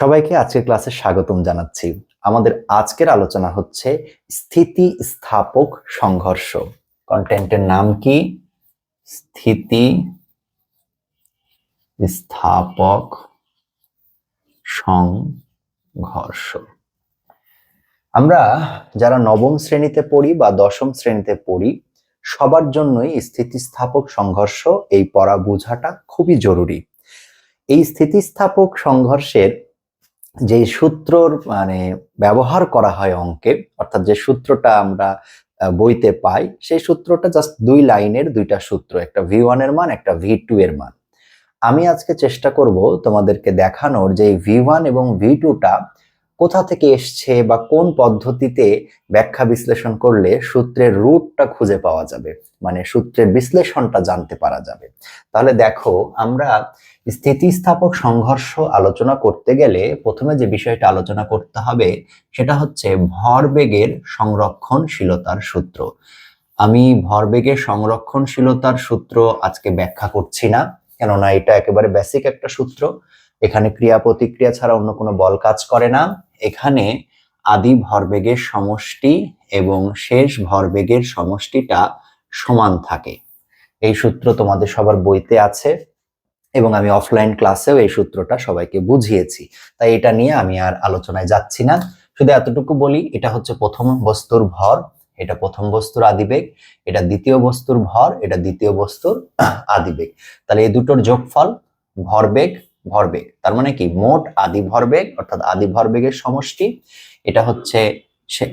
সবাইকে আজকের ক্লাসে স্বাগতম জানাচ্ছি। আমাদের আজকের আলোচনা হচ্ছে স্থিতি স্থাপক সংঘর্ষ। কন্টেন্টের নাম কি? স্থিতি স্থাপক সংঘর্ষ। আমরা যারা নবম শ্রেণীতে পড়ি বা দশম শ্রেণীতে পড়ি, সবার জন্যই স্থিতিস্থাপক সংঘর্ষ এই পড়া বোঝাটা খুবই জরুরি। এই স্থিতিস্থাপক সংঘর্ষের যে সূত্রর মানে ব্যবহার করা হয় অঙ্কে অর্থাৎ যে সূত্রটা আমরা বইতে পাই, সেই সূত্রটা জাস্ট দুই লাইনের দুইটা সূত্র, একটা ভি ওয়ানের মান, একটা ভি টু এর মান। আমি আজকে চেষ্টা করব তোমাদেরকে দেখানোর যে ভি ওয়ান এবং ভি টুটা কোথা থেকে এসছে বা কোন পদ্ধতিতে ব্যাখ্যা বিশ্লেষণ করলে সূত্রের রুটটা খুঁজে পাওয়া যাবে? মানে সূত্রের বিশ্লেষণটা জানতে পারা যাবে। তাহলে দেখো, আমরা স্থিতিস্থাপক সংঘর্ষ আলোচনা করতে গেলে প্রথমে যে বিষয়টা আলোচনা করতে হবে, সেটা হচ্ছে ভরবেগের সংরক্ষণশীলতার সূত্র। আমি ভরবেগের সংরক্ষণশীলতার সূত্র আজকে ব্যাখ্যা করছি না, কেননা এটা একেবারে বেসিক একটা সূত্র। এখানে ক্রিয়া প্রতিক্রিয়া ছাড়া অন্য কোনো বল কাজ করে না। এখানে আদি ভরবেগের সমষ্টি এবং শেষ ভরবেগের সমষ্টিটা সমান থাকে। এই সূত্র তোমাদের সবার বইতে আছে এবং আমি অফলাইন ক্লাসেও এই সূত্রটা সবাইকে বুঝিয়েছি। তাই এটা নিয়ে আমি আর আলোচনায় যাচ্ছি না। শুধু এতটুকু বলি, এটা হচ্ছে প্রথম বস্তুর ভর, এটা প্রথম বস্তুর আদিবেগ, এটা দ্বিতীয় বস্তুর ভর, এটা দ্বিতীয় বস্তুর আদিবেগ। তাহলে এই দুটোর যোগফল ভরবেগ ভরবেগ। তার মানে কি? মোট আদি ভরবেগ, অর্থাৎ আদি ভরবেগের সমষ্টি, এটা হচ্ছে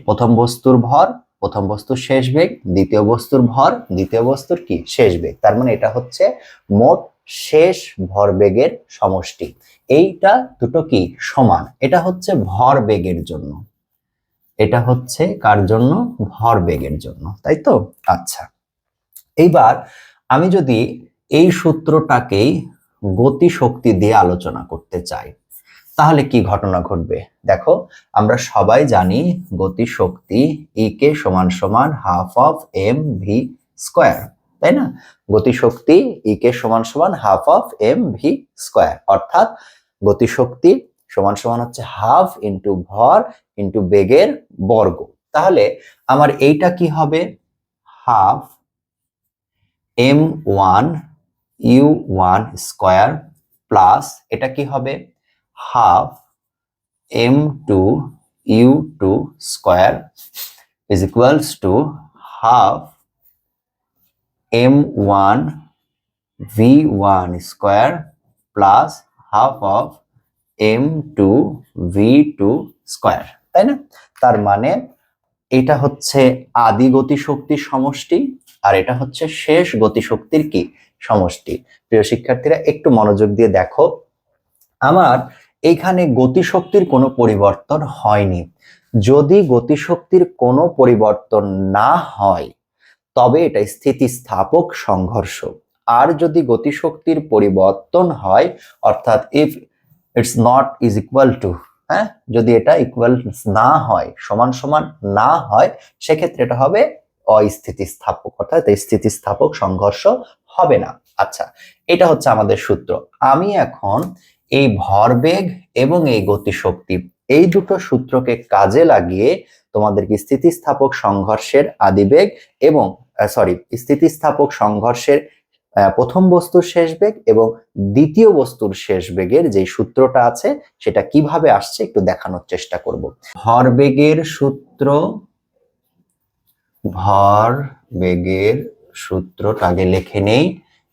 প্রথম বস্তুর ভর, প্রথম বস্তুর শেষ বেগ, দ্বিতীয় বস্তুর ভর, দ্বিতীয় বস্তুর কি? শেষ বেগ। তার মানে এটা হচ্ছে মোট শেষ ভরবেগের সমষ্টি। এইটা দুটো কি? সমান। এটা হচ্ছে ভরবেগের জন্য। এটা হচ্ছে কার জন্য? ভরবেগের জন্য। তাই তো? আচ্ছা। এইবার আমি যদি এই সূত্রটাকেই গতি শক্তি দিয়ে আলোচনা করতে চাই। তাহলে কি ঘটনা ঘটবে? দেখো, আমরা সবাই জানি গতি শক্তি ই কে সমান সমান half of M V square তাই না? গতিশক্তি ই কে সমান সমান half of M V square অর্থাৎ গতিশক্তি সমান সমান হচ্ছে হাফ ইন্টু ভর ইন্টু বেগের বর্গ। তাহলে আমার এইটা কি হবে? Half M one U one square plus এটা কি হবে? Half M two U two square is equals to half M one V one square plus half of M two V two square তাই না? তার মানে এটা হচ্ছে আদি গতিশক্তির সমষ্টি আর এটা হচ্ছে শেষ গতিশক্তির কি? সমষ্টি। প্রিয় শিক্ষার্থীরা, একটু মনোযোগ দিয়ে দেখো। আমার এইখানে গতিশক্তির কোনো পরিবর্তন হয়নি। যদি গতিশক্তির কোনো পরিবর্তন না হয়, তবে এটা স্থিতিস্থাপক সংঘর্ষ। আর যদি গতিশক্তির পরিবর্তন হয়, অর্থাৎ if it's not is equal to হ্যাঁ? যদি এটা ইকুয়াল না হয়, সমান সমান না হয়, সেক্ষেত্রে এটা হবে অস্থিতিস্থাপক। অর্থাৎ স্থিতিস্থাপক সংঘর্ষ হবে না। আচ্ছা এটা হচ্ছে আমাদের সূত্র। আমি এখন এই ভরবেগ এবং এই গতিশক্তি এই দুটো সূত্রকে কাজে লাগিয়ে তোমাদেরকে স্থিতিস্থাপক সংঘর্ষের আদিবেগ এবং সরি স্থিতিস্থাপক সংঘর্ষের প্রথম বস্তুর শেষ বেগ এবং দ্বিতীয় বস্তুর শেষ বেগের যে সূত্রটা আছে সেটা কীভাবে আসছে একটু দেখানোর চেষ্টা করব। ভরবেগের সূত্র ভর বেগের সূত্রটা আগে লিখে নেই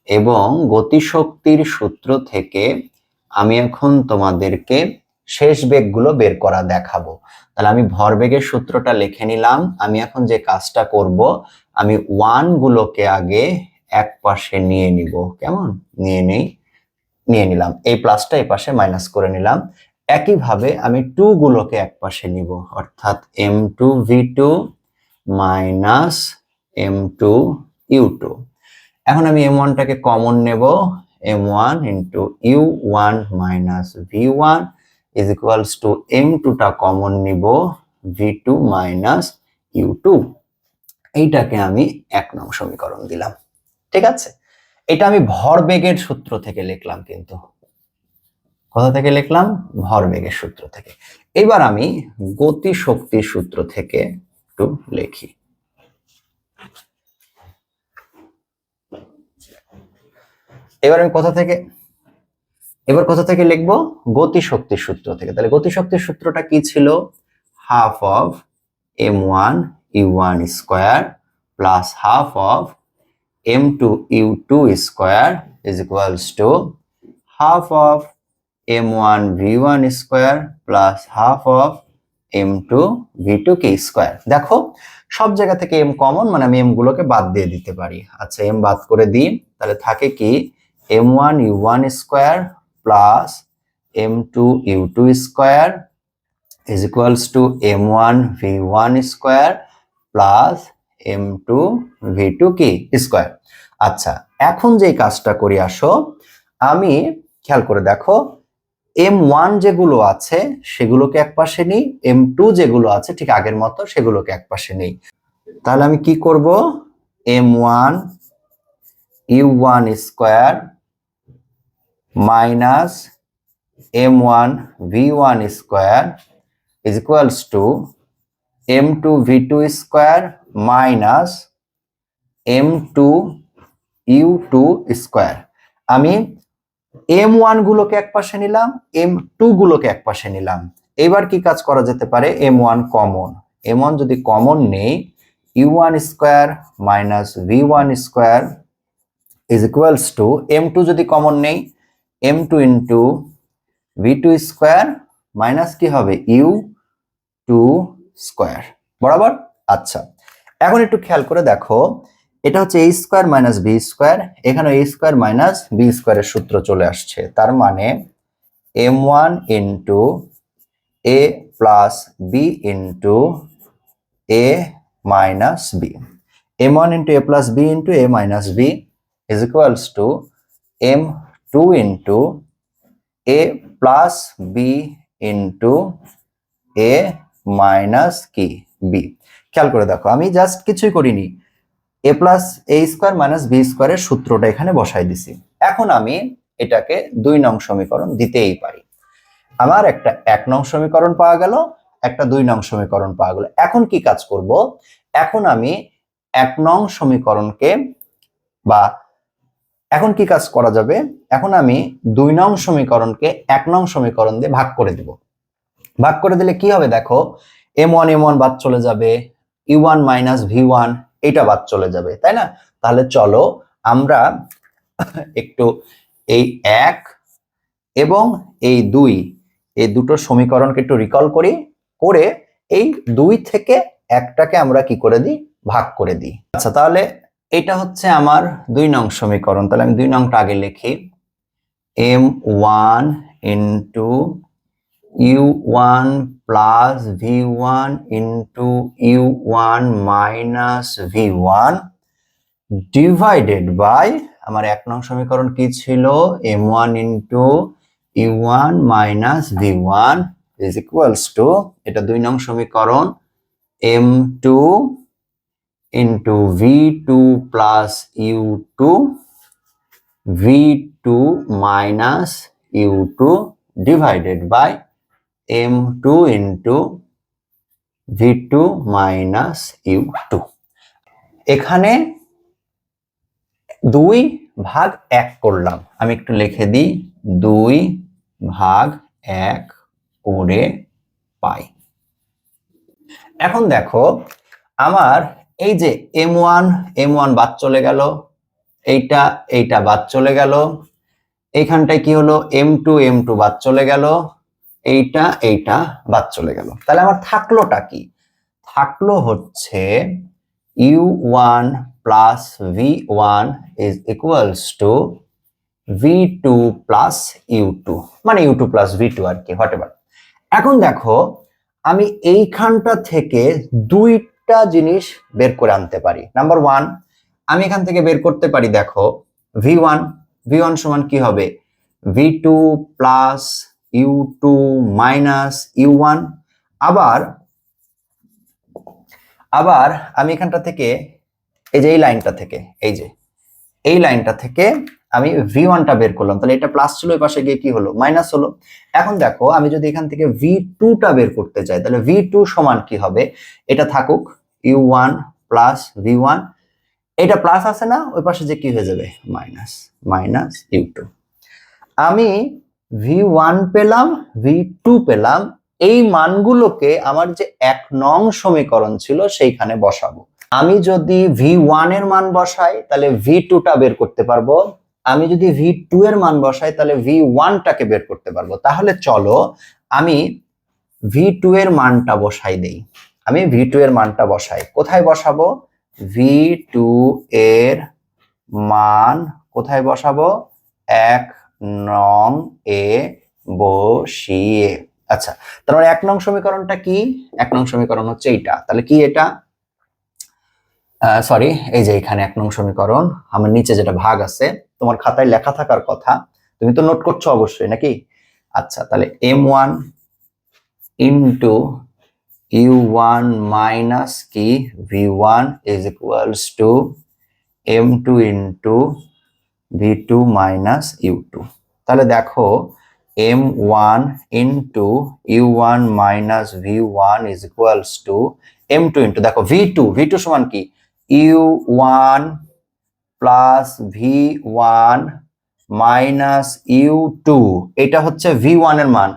এবং গতিশক্তির সূত্র থেকে আমি এখন তোমাদেরকে শেষ বেগগুলো বের করা দেখাবো। তাহলে আমি ভরবেগের সূত্রটা লিখে নিলাম। আমি এখন যে কাজটা করব, আমি ওয়ান গুলোকে আগে এক পাশে নিয়ে নিব। কেমন? নিয়ে নেই। নিয়ে নিলাম। এই প্লাসটা এই পাশে মাইনাস করে নিলাম। একইভাবে আমি টু গুলোকে এক পাশে নিব। অর্থাৎ M two V two minus M two U two এখন আমি এম ওয়ানটাকে কমন নেব M one into U one minus V one is equals to M টুটা কমন নিব V two minus U two এইটাকে আমি এক নং সমীকরণ দিলাম। ঠিক আছে? এটা আমি ভরবেগের সূত্র থেকে লিখলাম কিন্তু। কোথা থেকে লিখলাম? ভরবেগের সূত্র থেকে। এবার আমি গতি শক্তির সূত্র থেকে একটু লিখি। এবার আমি কোথা থেকে, এবার কোথা থেকে লিখব? গতি শক্তির সূত্র থেকে। তাহলে গতি শক্তির সূত্রটা কি ছিল? Half of M one U one square plus half of M two U two square is equals to half of M one V one square plus half of M two V two K square. দেখো, সব জায়গা থেকে M common মানে আমি M গুলোকে বাদ দিয়ে দিতে পারি। আচ্ছা এম বাদ করে দিই। তাহলে থাকে কি? M one U one square plus M two U two square is equals to m1 v1 square plus M two V two কি স্কোয়ার আচ্ছা এখন যে কাজটা করি, আসো। আমি খেয়াল করে দেখো এম ওয়ান যেগুলো আছে, সেগুলোকে এক পাশে নিই এম টু যেগুলো আছে, ঠিক আগের মতো, সেগুলোকে এক পাশে নেই। তাহলে আমি কি করব? M one U one square minus M one V one square is equals to m2 v2 square minus m2 u2 square. আমি m1 গুলোকে এক পাশে নিলাম m2 গুলোকে এক পাশে নিলাম। এবার কি কাজ করা যেতে পারে? m1 কমন m1 যদি কমন নেই u1 square minus v1 square is equals to m2 যদি কমন নেই m2 into v2 square minus কি হবে ইউ টু স্কোয়ার বরাবর? আচ্ছা। এখন একটু খেয়াল করে দেখো, এটা হচ্ছে A square minus B square এখানে এ স্কোয়ার মাইনাস বি স্কোয়ারের সূত্র চলে আসছে। তার মানে M one into A plus B into A minus B M one into A plus B into A minus B is equals to M two into A plus B into A minus কি B খেয়াল করে দেখো, আমি just কিছুই করিনি। A plus A square minus B স্কোয়ারের সূত্রটা এখানে বসাই দিছি। এখন আমি এটাকে দুই নং সমীকরণ দিতেই পারি। আমার একটা এক নং সমীকরণ পাওয়া গেল, একটা দুই নং সমীকরণ পাওয়া গেল। এখন কি কাজ করব? এখন আমি এক নং সমীকরণকে বা এখন কি কাজ করা যাবে? এখন আমি দুই নং সমীকরণকে এক নং সমীকরণ দিয়ে ভাগ করে দেব। ভাগ করে দিলে কি হবে দেখো? এম ওয়ান এম ওয়ান বাদ চলে যাবে U one minus V one এটা বাদ চলে যাবে, তাই না? তাহলে চলো আমরা একটু এই এক এবং এই দুই, এই দুটো সমীকরণকে একটু রিকল করি, করে এই দুই থেকে একটাকে আমরা কি করে দিই? ভাগ করে দিই। আচ্ছা তাহলে এটা হচ্ছে আমার দুই নং সমীকরণ। তাহলে আমি দুই নংটা আগে লিখি। M one into U one plus V one into U one minus V one divided by আমার এক নং সমীকরণ কি ছিল? M one into U one minus V one is equals to, এটা দুই নং সমীকরণ, M two into V2 plus U2 V2 minus U2 divided by M2 into V2 minus U2 এখানে দুই ভাগ এক করলাম। আমি একটু লিখে দিই। দুই ভাগ এক করে পাই। এখন দেখো, আমার এই যে এম ওয়ান এম ওয়ান বাদ চলে গেল, এইটা এইটা বাদ চলে গেল, এইখানটায় কি হলো? এম টু এম টু বাদ চলে গেল, এইটা এইটা বাদ চলে গেল। তাহলে আমার থাকলোটা কি? থাকল হচ্ছে U one plus V one is equals to V two plus U two মানে U two plus V two আর কি হোয়াট এখন দেখো, আমি এইখানটা থেকে দুই একটা জিনিস বের করে আনতে পারি। নাম্বার ওয়ান আমি এখান থেকে বের করতে পারি, দেখো ভি ওয়ান ভি ওয়ান সমান কি হবে? V two plus U two minus U one আবার আবার আমি এখানটা থেকে, এই যে এই লাইনটা থেকে, এই যে, এই লাইনটা থেকে আমি ভি ওয়ানটা বের করলাম, তাহলে এটা প্লাস ছিল ওই পাশে গিয়ে কি হলো? মাইনাস হলো। এখন দেখো, আমি যদি এখান থেকে ভি টুটা বের করতে চাই, তাহলে ভি টু সমান কি হবে? এটা থাকুক U one plus V one এটা প্লাস আছে না? ওই পাশে যে কি হয়ে যাবে? মাইনাস মাইনাস ইউ টু আমি ভি ওয়ান পেলাম ভি টু পেলাম, এই মানগুলোকে আমার যে এক নং সমীকরণ ছিল, সেইখানে বসাবো। আমি যদি ভি ওয়ানের মান বসাই, তাহলে ভি টুটা বের করতে পারব। আমি যদি ভি টু এর মান বসাই, তাহলে ভি ওয়ানটাকে বের করতে পারব। তাহলে চলো আমি ভি টু এর মানটা বসাই দেই। আমি ভি টু এর মানটা বসাই। কোথায় বসাবো? ভি টু এর মান কোথায় বসাবো? এক নং এ বসিয়ে। আচ্ছা তার মানে এক নং সমীকরণটা কি? এক নং সমীকরণ হচ্ছে এইটা। তাহলে কি এটা? সরি এই যে এখানে এক নং সমীকরণ, আমার নিচে যেটা ভাগ আছে, তোমার খাতায় লেখা থাকার কথা, তুমি তো নোট করছ অবশ্যই, নাকি? আচ্ছা তাহলে M one into U one minus কি? V one is equals to M two into V two minus U two তাহলে দেখো M one into U one minus V one is equals to M two into দেখো V two V two সমান কি? U one plus V one minus U two. এটা হচ্ছে V ওয়ানের মান।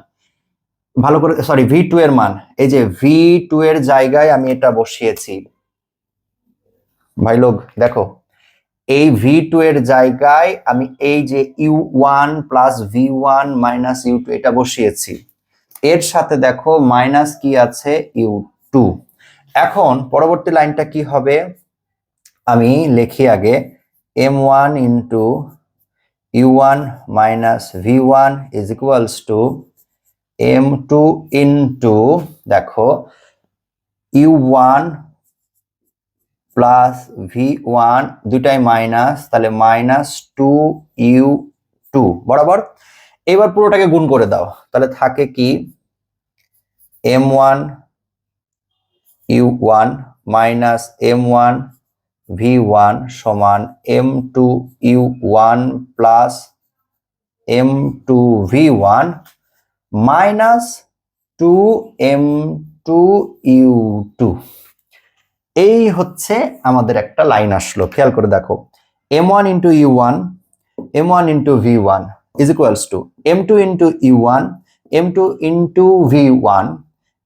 ভালো করে, সরি, ভি টু এর মান। এই যে ভি টু এর জায়গায় আমি এটা বসিয়েছি। ভাই, লোক, দেখো, এই ভি টু এর জায়গায় আমি এই যে U one plus V one minus U two এটা বসিয়েছি। এর সাথে দেখো মাইনাস কি আছে? U two. এখন পরবর্তী লাইনটা কি হবে? আমি লিখি আগে M one into U one minus V one is equals to M two into দেখো U one plus V one দুইটাই মাইনাস তাহলে মাইনাস টু ইউ টু বরাবর? এবার পুরোটাকে গুণ করে দাও, তাহলে থাকে কি? M one U one minus M one V one সমান M two U one plus M two V one minus two M two U two এই হচ্ছে আমাদের একটা লাইন আসলো, খেয়াল করে দেখো। M one into U one M one into V one is equals to M two into U one M two into V one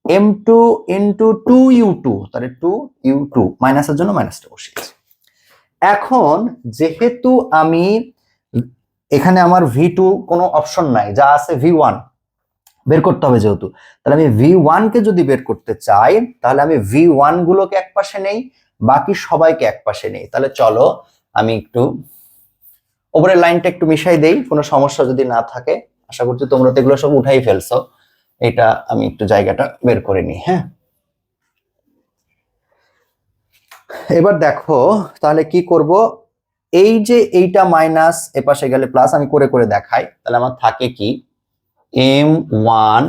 M two into two U two তাহলে two U two মাইনাসের জন্য মাইনাসটা বসিয়েছি এখন যেহেতু আমি এখানে আমার ভি টু কোনো অপশন নাই, যা আছে ভি ওয়ান বের করতে হবে যেহেতু, তাহলে আমি ভি ওয়ানকে যদি বের করতে চাই, তাহলে আমি ভি ওয়ান গুলোকে এক পাশে নেই, বাকি সবাইকে এক পাশে নেই। তাহলে চলো আমি একটু ওপরের লাইনটা একটু মিশাই দেই, কোনো সমস্যা যদি না থাকে, আশা করছি তোমরা তো এগুলো সব উঠাই ফেলছো। এটা আমি একটু জায়গাটা বের করে নিই হ্যাঁ? এবার দেখো, তাহলে কি করব? এই যে এইটা মাইনাস এপাশে গেলে প্লাস আমি করে করে দেখাই। তাহলে আমার থাকে কি? এম ওয়ান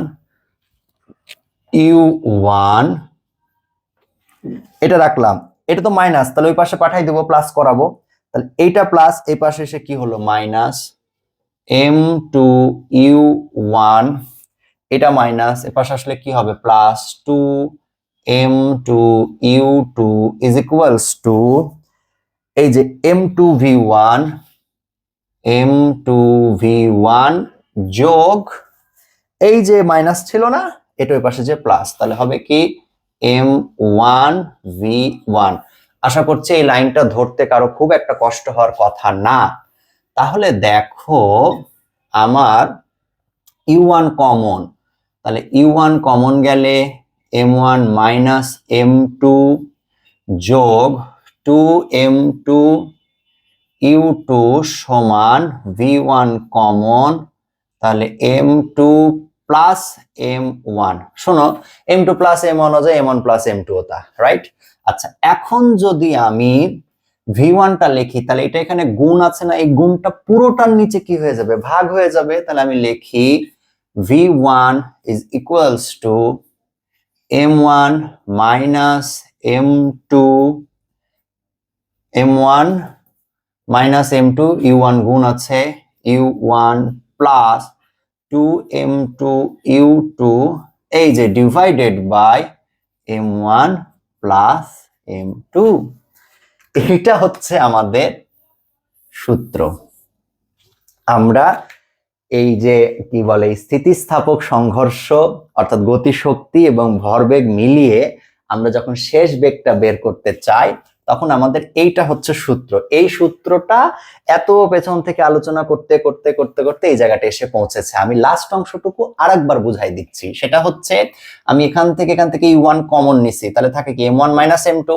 ইউ ওয়ান এটা রাখলাম। এটা তো মাইনাস, তাহলে ওই পাশে পাঠাই দেবো প্লাস করাবো। তাহলে এইটা প্লাস এই পাশে এসে কি হলো? Minus M two U one এটা মাইনাস এ পাশে আসলে কি হবে? Plus two M two U two is equals to এই যে M two V one M two V one যোগ, এই যে মাইনাস ছিল না, এটা ওই পাশে যে প্লাস তাহলে হবে কি? এম ওয়ান ভি ওয়ান আশা করছি এই লাইনটা ধরতে কারও খুব একটা কষ্ট হওয়ার কথা না। তাহলে দেখো, আমার ইউ ওয়ান কমন তাহলে ইউ ওয়ান কমন গেলে M one minus M two যোগ two M two U two সমান ভি ওয়ান কমন তাহলে M two plus M one শোনো M two plus M one যায় M one plus M two হতা right আচ্ছা এখন যদি আমি ভি ওয়ানটা লিখি, তাহলে এটা এখানে গুণ আছে না? এই গুণটা পুরোটার নিচে কি হয়ে যাবে? ভাগ হয়ে যাবে। তাহলে আমি লিখি V one is equals to M one minus M two M one minus M two U one গুণ আছে U one plus two M two U two এই যে M one plus M two এটা হচ্ছে আমাদের সূত্র। আমরা এই যে, কি বলে স্থিতিস্থাপক সংঘর্ষ, অর্থাৎ গতিশক্তি এবং ভরবেগ মিলিয়ে আমরা যখন শেষ বেগটা বের করতে চাই, তখন আমাদের এইটা হচ্ছে সূত্র। এই সূত্রটা এত পেছন থেকে আলোচনা করতে করতে করতে করতে এই জায়গাটা এসে পৌঁছেছে। আমি লাস্ট অংশটুকু আরেকবার বুঝাই দিচ্ছি। সেটা হচ্ছে, আমি এখান থেকে এখান থেকে ইউ ওয়ান কমন নিছি। তাহলে থাকে কি M one minus M two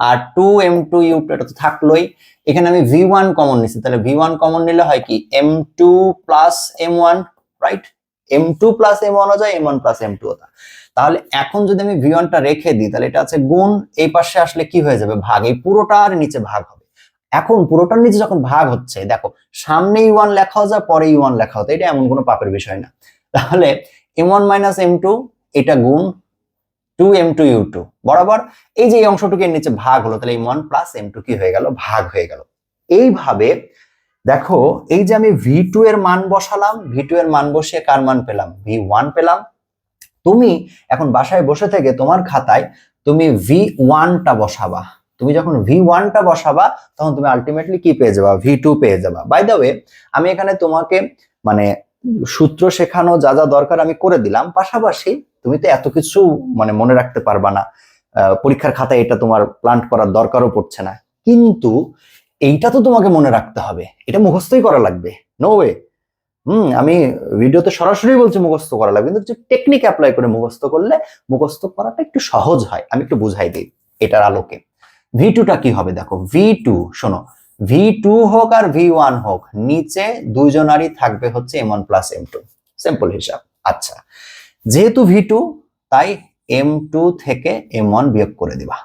আর টু এম টু ইউ এটা তো থাকলোই। এখানে আমি ভি ওয়ান কমন নিচ্ছি তাহলে ভি ওয়ান কমন নিলে হয় কি? M two plus M one right M two plus M ওয়ানও যায় M one plus M two তাহলে এখন যদি আমি ভি ওয়ানটা রেখে দিই, তাহলে এটা আছে গুণ, এই পাশে আসলে কি হয়ে যাবে? ভাগ। এই পুরোটার নিচে ভাগ হবে। এখন পুরোটার নিচে যখন ভাগ হচ্ছে, দেখো সামনে ইউ ওয়ান লেখা যায় পরে ইউ ওয়ান লেখা হতো এটা এমন কোনো পাপের বিষয় না। তাহলে M one minus M two এটা গুণ two M two U two বরাবর এই যে এই অংশটুকু এর নিচে ভাগ হলো, তাহলে M one plus M two কি হয়ে গেল? ভাগ হয়ে গেল। এইভাবে দেখো, এই যে আমি ভি টু এর মান বসালাম ভি টু এর মান বসিয়ে কার মান পেলাম? ভি ওয়ান পেলাম। তুমি এখন বাসায় বসে থেকে তোমার খাতায় তুমি ভি ওয়ানটা বসাবা। তুমি যখন ভি ওয়ানটা বসাবা, তখন তুমি আলটিমেটলি কি পেয়ে যাবা? ভি টু পেয়ে যাবা। বাই দ্য ওয়ে আমি এখানে তোমাকে মানে সূত্র শেখানো যা যা দরকার আমি করে দিলাম। পাশাপাশি তুমি তো এত কিছু মানে মনে রাখতে পারবা না। পরীক্ষার খাতায় এটা তোমার প্লান্ট করার দরকারও পড়ছে না। কিন্তু এইটা তো তোমাকে মনে রাখতে হবে। এটা মুখস্থই করা লাগবে। নো ওয়ে হুম, আমি ভিডিওতে সরাসরি বলছি মুখস্থ করা লাগবে। কিন্তু টেকনিক অ্যাপ্লাই করে মুখস্থ করলে মুখস্থ করাটা একটু সহজ হয়। আমি একটু বুঝাই দিই এটার আলোকে। ভি টুটা কি হবে দেখো? ভি টু শোনো। ভি টু হোক আর ভি ওয়ান হোক, নিচে দুইজনারই থাকবে হচ্ছে M one plus M two simple হিসাব। আচ্ছা। যেহেতু ভি টু তাই এম টু থেকে এম ওয়ান বিয়োগ করে দিবা।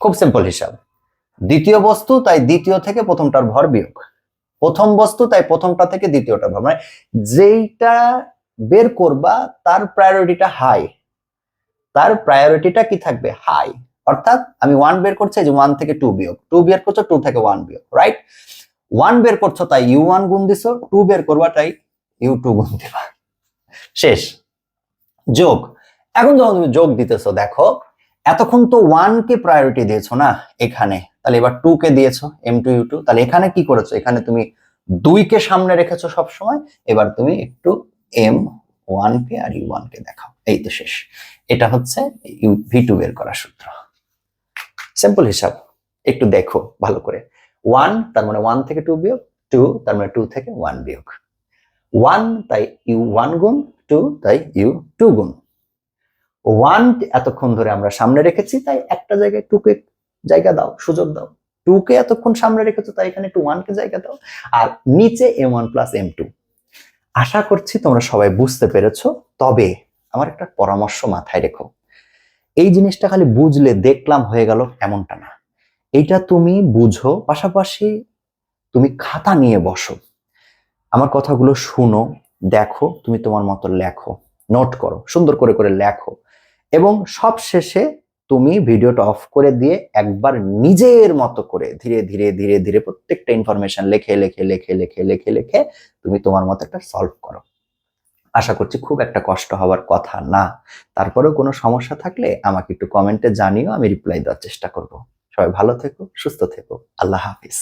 খুব সিম্পল হিসাব। দ্বিতীয় বস্তু, তাই দ্বিতীয় থেকে প্রথমটার ভর বিয়োগ। প্রথম বস্তু, তাই প্রথমটা থেকে দ্বিতীয়টা ভর। মানে যেইটা বের করবা, তার প্রায়োরিটিটা হাই তার প্রায়োরিটিটা কি থাকবে? হাই অর্থাৎ আমি ওয়ান বের করছি যে ওয়ান থেকে টু বিয়োগ। টু বের করছ টু থেকে ওয়ান বিয়োগ রাইট ওয়ান বের করছ, তাই ইউ ওয়ান গুণ দিছো টু বের করবা, তাই ইউ টু গুণ দিবা। শেষ। যোগ। এখন যখন তুমি যোগ দিতেছো, দেখো, এতক্ষণ তো ওয়ান কে প্রায়োরিটি দিয়েছ না এখানে। তাহলে এবার টু কে দিয়েছ এম টু ইউ টু তাহলে এখানে কি করেছ? এখানে তুমি দুই কে সামনে রেখেছো সব সময় এবার তুমি একটু এম ওয়ান কে আর ইউ ওয়ান কে দেখাও। এই তো শেষ। এটা হচ্ছে ইউ ভি টু বের করার সূত্র। সিম্পল হিসাব। একটু দেখো ভালো করে। ওয়ান তার মানে ওয়ান থেকে টু বিয়োগ টু তার মানে টু থেকে ওয়ান বিয়োগ। ওয়ান তাই ইউ ওয়ান গুণ টু তাই ইউ টু গুণ। ওয়ান এতক্ষণ ধরে আমরা সামনে রেখেছি, তাই একটা জায়গায় টুকে জায়গা দাও, সুযোগ দাও। টু কে এতক্ষণ সামনে রেখেছো, তাই এখানে টু ওয়ান কে জায়গা দাও। আর নিচে M one plus M two আশা করছি তোমরা সবাই বুঝতে পেরেছ, তবে আমার একটা পরামর্শ মাথায় রেখো। এই জিনিসটা খালি বুঝলে দেখলাম হয়ে গেল এমনটা না। এইটা তুমি বুঝো, পাশাপাশি তুমি খাতা নিয়ে বসো। আমার কথাগুলো শুনো, দেখো, তুমি তোমার মতো লেখো, নোট করো, সুন্দর করে করে লেখো এবং সব শেষে তুমি ভিডিওটা অফ করে দিয়ে একবার নিজের মতো করে ধীরে ধীরে ধীরে ধীরে প্রত্যেকটা ইনফরমেশন লেখে লেখে লেখে লেখে লেখে লেখে তুমি তোমার মতো একটা সলভ করো। আশা করছি খুব একটা কষ্ট হওয়ার কথা না। তারপরেও কোনো সমস্যা থাকলে আমাকে একটু কমেন্টে জানিও, আমি রিপ্লাই দেওয়ার চেষ্টা করব। সবাই ভালো থেকো, সুস্থ থেকো, আল্লাহ হাফিজ।